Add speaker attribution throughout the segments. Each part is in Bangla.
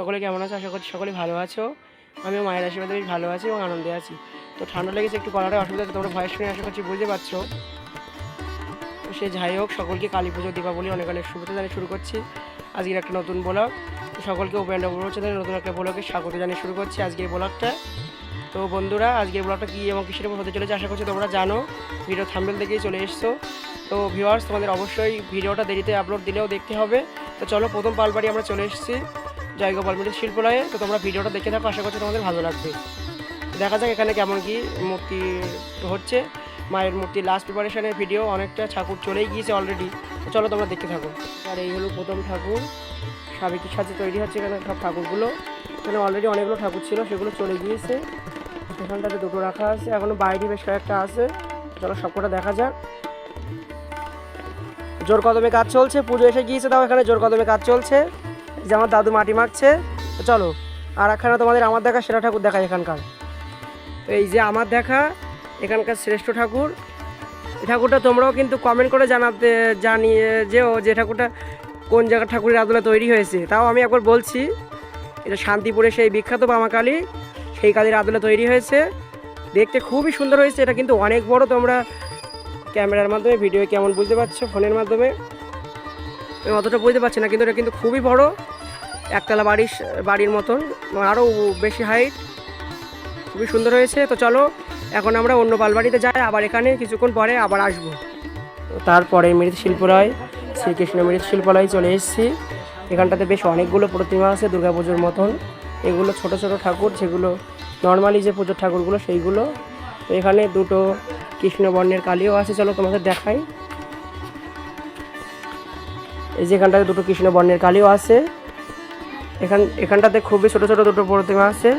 Speaker 1: সকলে কেমন আছো? আশা করছি সকলে ভালো আছো। আমিও মায়ের আশীর্বাদে বেশ ভালো আছি এবং আনন্দে আছি। তো ঠান্ডা লেগেছে একটু গলাটা, অসুবিধা আছে তোমরা ভয়েস শুনে আশা করছি বুঝতে পারছ। তো সে যাই হোক, সকলকে কালী পুজো, দীপাবলি, অনেক অনেক শুভেচ্ছা জানিয়ে শুরু করছি। আজকের একটা নতুন ব্লগ। তো সকলকে ওপেন হচ্ছে নতুন একটা ব্লগে স্বাগত জানিয়ে শুরু করছি আজকের ব্লগটা। তো বন্ধুরা, আজকের ব্লগটা কী এবং কিসের উপর হতে চলেছে আশা করছি তোমরা জানো। ভিডিও থাম্বেল দেখেই চলে এসছো। তো ভিউয়ার্স তোমাদের অবশ্যই ভিডিওটা দেরিতে আপলোড দিলেও দেখতে হবে। তো চলো, প্রথম পালবাড়ি আমরা চলে এসেছি। জয়গোপাল মৃত শিল্পালয়ে তো তোমরা ভিডিওটা দেখে থাকো, আশা করছি তোমাদের ভালো লাগবে। দেখা যাক এখানে কেমন কি মূর্তি হচ্ছে। মায়ের মূর্তি লাস্ট প্রিপারেশনের ভিডিও অনেকটা ঠাকুর চলেই গিয়েছে অলরেডি চলো তোমরা দেখতে থাকো। আর এই হলো প্রথম ঠাকুর। সাবেকির সাথে তৈরি হচ্ছে এখানে সব ঠাকুরগুলো। এখানে অলরেডি অনেকগুলো ঠাকুর ছিল, সেগুলো চলে গিয়েছে। এখানটাতে দুটো রাখা আছে, এখনও বাইরে বেশ কয়েকটা আছে। চলো সবকটা দেখা যাক। জোর কদমে কাজ চলছে, পুজো এসে গিয়েছে তাও এখানে জোর কদমে কাজ চলছে। যে আমার দাদু মাটি মাখছে চলো, আর একখানে তোমাদের আমার দেখা, সেরা ঠাকুর দেখা এখানকার। তো এই যে আমার দেখা, এখানকার শ্রেষ্ঠ ঠাকুর। এই ঠাকুরটা তোমরাও কিন্তু কমেন্ট করে জানাতে, জানিয়ে যেও যে ঠাকুরটা কোন জায়গার ঠাকুরের আদলে তৈরি হয়েছে। তাও আমি একবার বলছি, এটা শান্তিপুরে সেই বিখ্যাত বামাকালী, সেই কালীর আদলে তৈরি হয়েছে। দেখতে খুবই সুন্দর হয়েছে, এটা কিন্তু অনেক বড়, তোমরা ক্যামেরার মাধ্যমে, ভিডিও কেমন বুঝতে পারছ, ফোনের মাধ্যমে। আমি অতটা বুঝতে পারছি না, কিন্তু এটা কিন্তু খুবই বড়, একতলা বাড়ির বাড়ির মতন আরও বেশি হাইট খুবই সুন্দর হয়েছে। তো চলো, এখন আমরা অন্য পালবাড়িতে যাই, আবার এখানে কিছুক্ষণ পরে আবার আসব। তারপরে মৃৎশিল্পালয় শ্রীকৃষ্ণ মৃৎশিল্পালয় চলে এসেছি। এখানটাতে বেশ অনেকগুলো প্রতিমা আছে, দুর্গাপুজোর মতন। এগুলো ছোট ছোট ঠাকুর, যেগুলো নর্মালি যে পুজোর ঠাকুরগুলো সেইগুলো। এখানে দুটো কৃষ্ণবর্ণের কালীও আছে, চলো তোমাদের দেখাই। এই যে এখানটাতে দুটো কৃষ্ণবর্ণের কালিও আছে। এখান, এখানটাতে খুবই ছোট ছোট দুটো প্রতিমা আছে।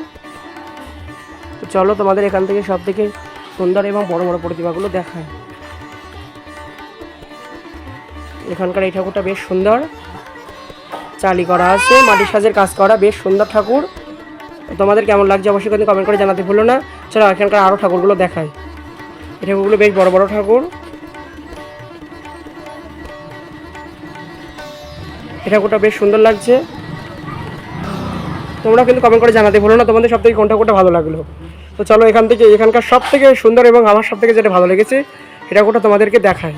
Speaker 1: তো চলো তোমাদের এখান থেকে সব থেকে সুন্দর এবং বড় বড় প্রতিমাগুলো দেখায় এখানকার এই ঠাকুরটা বেশ সুন্দর। চালি করা আছে, মাটির সাজের কাজ করা, বেশ সুন্দর ঠাকুর। তোমাদের কেমন লাগছে অবশ্যই কিন্তু কমেন্ট করে জানাতে ভুলো না। চলো এখানকার আরও ঠাকুরগুলো দেখায় এই ঠাকুরগুলো বেশ বড় বড় ঠাকুর। ঠাকুরটা বেশ সুন্দর লাগছে। তোমরা কিন্তু কমেন্ট করে জানাতে ভুলো না, তোমাদের সব থেকে কোন ঠাকুরটা ভালো লাগল। তো চলো এখান থেকে, এখানকার সব থেকে সুন্দর এবং আমার সব থেকে যেটা ভালো লেগেছে এই ঠাকুরটা তোমাদেরকে দেখায়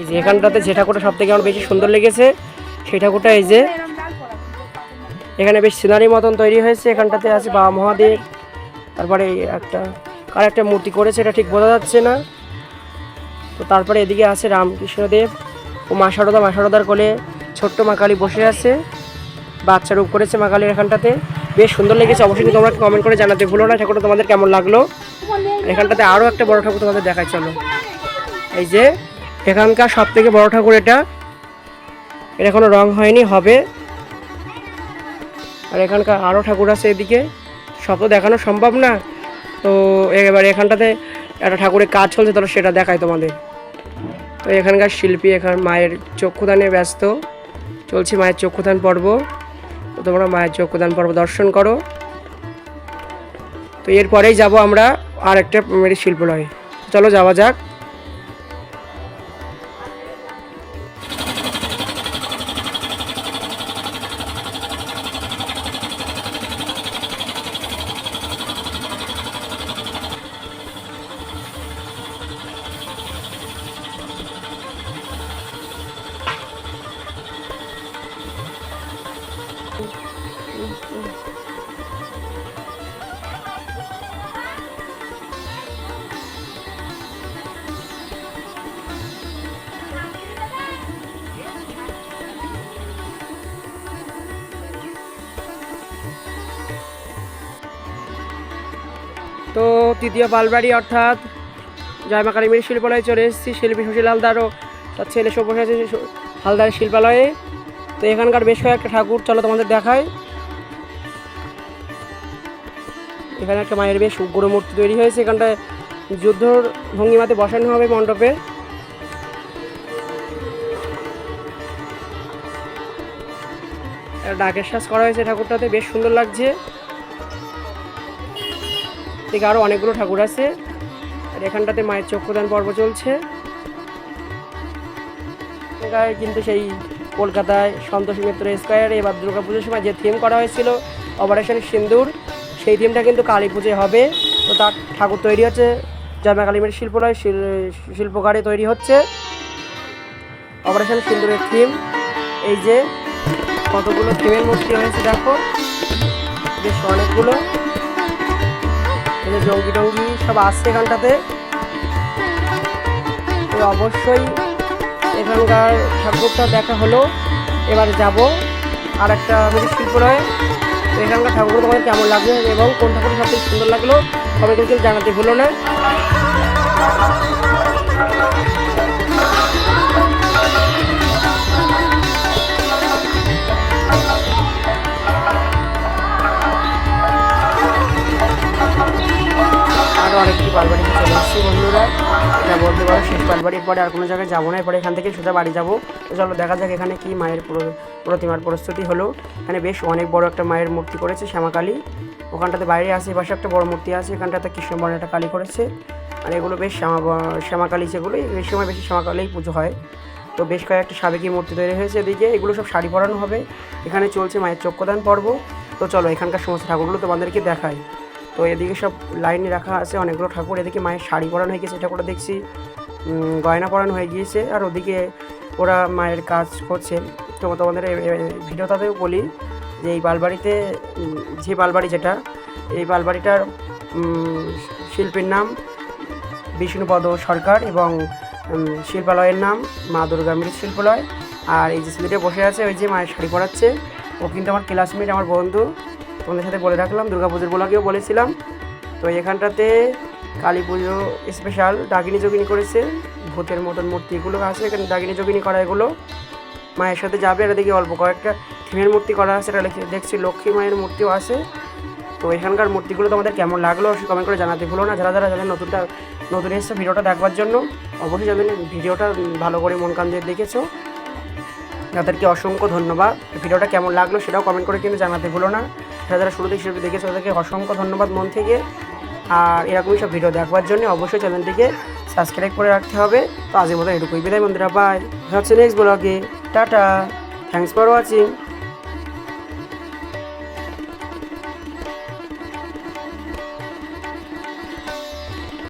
Speaker 1: এই যে এখানটাতে যে ঠাকুরটা সব থেকে আমার বেশি সুন্দর লেগেছে সেই ঠাকুরটা এই যে, এখানে বেশ সিনারি মতন তৈরি হয়েছে, এখানটাতে আছে বাবা মহাদেব, তারপরে একটা, কার একটা মূর্তি করেছে, এটা ঠিক বোঝা যাচ্ছে না। তো তারপরে এদিকে আছে রামকৃষ্ণদেব ও মা সারদা, মা সারদার কোলে। ছোট্ট মা কালী বসে আছে। বাচ্চা রূপ করেছে মা কালীর এখানটাতে। বেশ সুন্দর লেগেছে। অবশ্যই তোমরা কমেন্ট করে জানাতে ভুলো না। ঠাকুরটা তোমাদের কেমন লাগল? এখানটাতে আরও একটা বড় ঠাকুর তোমাদের দেখায় চলো। এই যে, এখানকার সব থেকে বড় ঠাকুর এটা। এটা কোনো রং হয়নি, হবে। আর এখানকার আরও ঠাকুর আছে এদিকে। সব তো দেখানো সম্ভব না। তো এবার এখানটাতে একটা ঠাকুরের কাজ চলছে, তাহলে সেটা দেখায় তোমাদের। তো এখানকার শিল্পী এখান মায়ের চক্ষুদানে ব্যস্ত। চলছে মায়ের চক্ষুদান পর্ব। তোমরা মায়ের চক্ষুদান পর্ব দর্শন করো। তো এরপরেই যাব আমরা আর একটা শিল্পালয়ে। চলো যাওয়া যাক। তৃতীয় বালবাড়ি, অর্থাৎ জয়মা কালীমির শিল্পালয়ে চলে এসেছি, শিল্পী সুশীল হালদারও তার ছেলে সব বসে আছে হালদারের শিল্পালয়ে। তো এখানকার বেশ কয়েকটা ঠাকুর, চলো তোমাদের দেখায় এখানে একটা মায়ের বেশ উগ্র মূর্তি তৈরি হয়েছে, এখানটায় যুদ্ধর ভঙ্গিমাতে বসানো হবে মণ্ডপে। ডাকের শ্বাস করা হয়েছে ঠাকুরটাতে, বেশ সুন্দর লাগছে। থেকে আরও অনেকগুলো ঠাকুর আছে। আর এখানটাতে মায়ের চক্ষুদান পর্ব চলছে। এখানে কিন্তু সেই কলকাতায় সন্তোষ মিত্র স্কোয়ারে এবার দুর্গা পুজোর সময় যে থিম করা হয়েছিল, অপারেশন সিন্দুর, সেই থিমটা কিন্তু কালী পুজোয় হবে। তো তার ঠাকুর তৈরি হচ্ছে জামা কালীমের শিল্পালয়, শিল- শিল্পকারে তৈরি হচ্ছে। অপারেশন সিন্দুরের থিম এই যে কতগুলো থিমের মূর্তি হয়েছে দেখো। বেশ অনেকগুলো। যে জঙ্গি টঙ্গি সব আসছে এখানটাতে। তো অবশ্যই এখানকার ঠাকুরটা দেখা হলো। এবার যাব আর একটা আমাদের শিল্পলয়ে। তো এখানকার ঠাকুর তোমাদের কেমন লাগল এবং কোন ঠাকুর সবথেকে সুন্দর লাগল? সবাই কিন্তু জানাতে ভুলো না। অনেকটি পালবাড়িতে চলে এসেছি বন্ধুরা। এটা বলতে পারো শেষ পালবাড়ির পরে আর কোনো জায়গায় যাব না। এরপরে এখান থেকে সোজা বাড়ি যাব। তো চলো দেখা যাক এখানে কি মায়ের প্রতিমার প্রস্তুতি হলো। এখানে বেশ অনেক বড় একটা মায়ের মূর্তি করেছে শ্যামাকালী। ওখানটাতে বাইরে আশেপাশে একটা বড় মূর্তি আছে। এখানটাতে কৃষ্ণবর্ণ একটা কালী করেছে। আর এগুলো বেশ শ্যামা শ্যামাকালী যেগুলো, এই সময় বেশি শ্যামাকালীই পুজো হয়। তো বেশ কয়েকটা সাবেকি মূর্তি তৈরি হয়েছে এদিকে। এগুলো সব শাড়ি পরানো হবে। এখানে চলছে মায়ের চক্ষুদান পর্ব। তো চলো এখানকার সমস্ত ঠাকুরগুলো তোমাদেরকে দেখাই। তো এদিকে সব লাইনে রাখা আছে, অনেকগুলো ঠাকুর। এদিকে মায়ের শাড়ি পরানো হয়ে গেছে এটা করে দেখছি গয়না পরানো হয়ে গিয়েছে, আর ওদিকে ওরা মায়ের কাজ করছে। তো তোমাদের ভিডিওটাতেও বলি যে এই বালবাড়িতে যে বালবাড়ি যেটা, এই বালবাড়িটার শিল্পীর নাম বিষ্ণুপদ সরকার এবং শিল্পালয়ের নাম মা দুর্গা মৃৎ শিল্পালয়। আর এই যে ছেলেটা বসে আছে, ওই যে মায়ের শাড়ি পরাচ্ছে। ও কিন্তু আমার ক্লাসমেট আমার বন্ধু। তোমাদের সাথে বলে রাখলাম, দুর্গা পুজোর বলাকেও বলেছিলাম। তো এখানটাতে কালী পুজো স্পেশাল ডাকিনি যোগিনী করেছে। ভূতের মতন মূর্তিগুলো আছে, এখানে ডাকিনি যোগিনী করা এগুলো। মায়ের সাথে যাবে এটা দেখি অল্প কয়েকটা থিমের মূর্তি করা আছে এটা দেখছি লক্ষ্মী মায়ের মূর্তিও আছে। তো এখানকার মূর্তিগুলো তোমাদের কেমন লাগল কমেন্ট করে জানাতে ভুলো না। যারা যারা যাদের নতুনটা, নতুন এসছে ভিডিওটা দেখবার জন্য, অবশ্যই যাদের ভিডিওটা ভালো করে মন কান দিয়ে দেখেছ, তাদেরকে অসংখ্য ধন্যবাদ। ভিডিওটা কেমন লাগল সেটাও কমেন্ট করে কিন্তু জানাতে ভুলো না। যারা যারা শুরু থেকে দেখেছ তাদেরকে অসংখ্য ধন্যবাদ মন থেকে। আর এরকমই সব ভিডিও দেখবার জন্য অবশ্যই চ্যানেলটিকে সাবস্ক্রাইব করে রাখতে হবে। তো আজের মতো এটুকুই। বিদায় বন্ধুরা বাই হচ্ছে নেক্সট ব্লগে টাটা। Thanks for watching